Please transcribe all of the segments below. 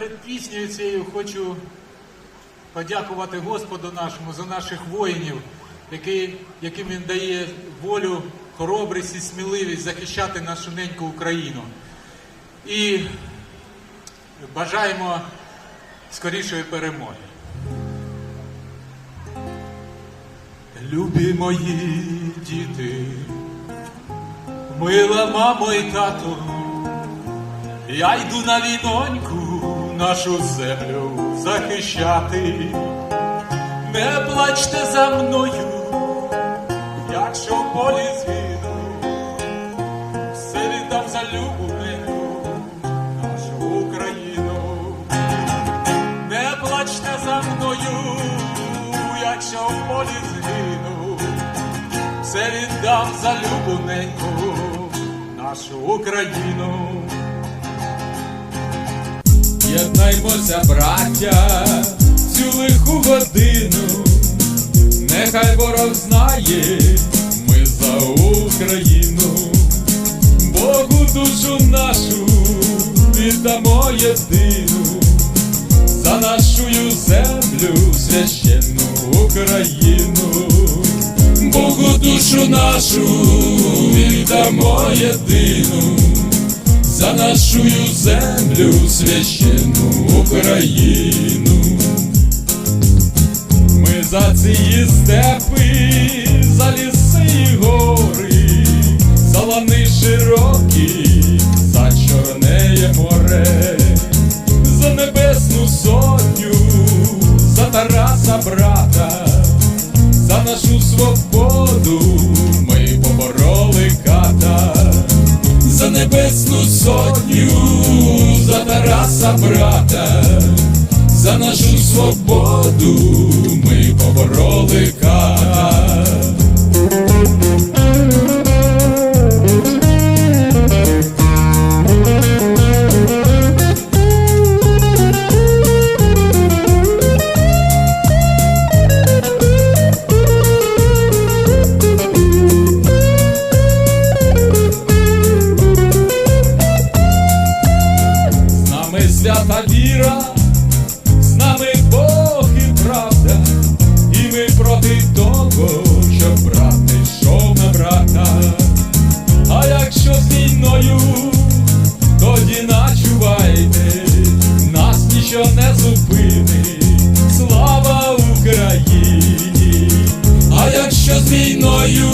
перед піснею цією хочу подякувати Господу нашому за наших воїнів, які, яким він дає волю, хоробрість і сміливість захищати нашу неньку Україну. І бажаємо скорішої перемоги. Любі мої діти, мила мамо і тато, я йду на війноньку нашу землю захищати. Не плачте за мною, якщо в полі звіну, все віддам за любовненьку нашу Україну. Не плачте за мною, якщо в полі згину, все віддам за любовненьку нашу Україну. Єднаймося, браття, цю лиху годину, нехай ворог знає, ми за Україну, Богу душу нашу віддамо єдину, за нашу землю священну Україну, Богу душу нашу віддамо єдину за нашу землю священну Україну. Ми за ці степи, за ліси і гори, за лани широкі, за чорнеє море, за небесну сотню, за Тараса брата, за нашу свободу небесну сотню, за Тараса брата, за нашу свободу ми побороли ката. Свята віра, з нами Бог і правда, і ми проти того, щоб брати йшов на брата. А якщо з війною, тоді начувайте, нас ніщо не зупинить, слава Україні. А якщо з війною,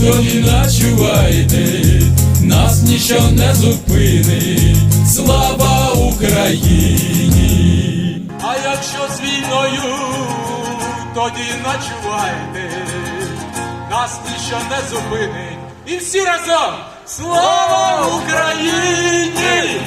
тоді начувайте, нас ніщо не зупинить, слава Україні. А якщо з війною, тоді ночувайте, нас ніщо не зупинить. І всі разом! Слава Україні!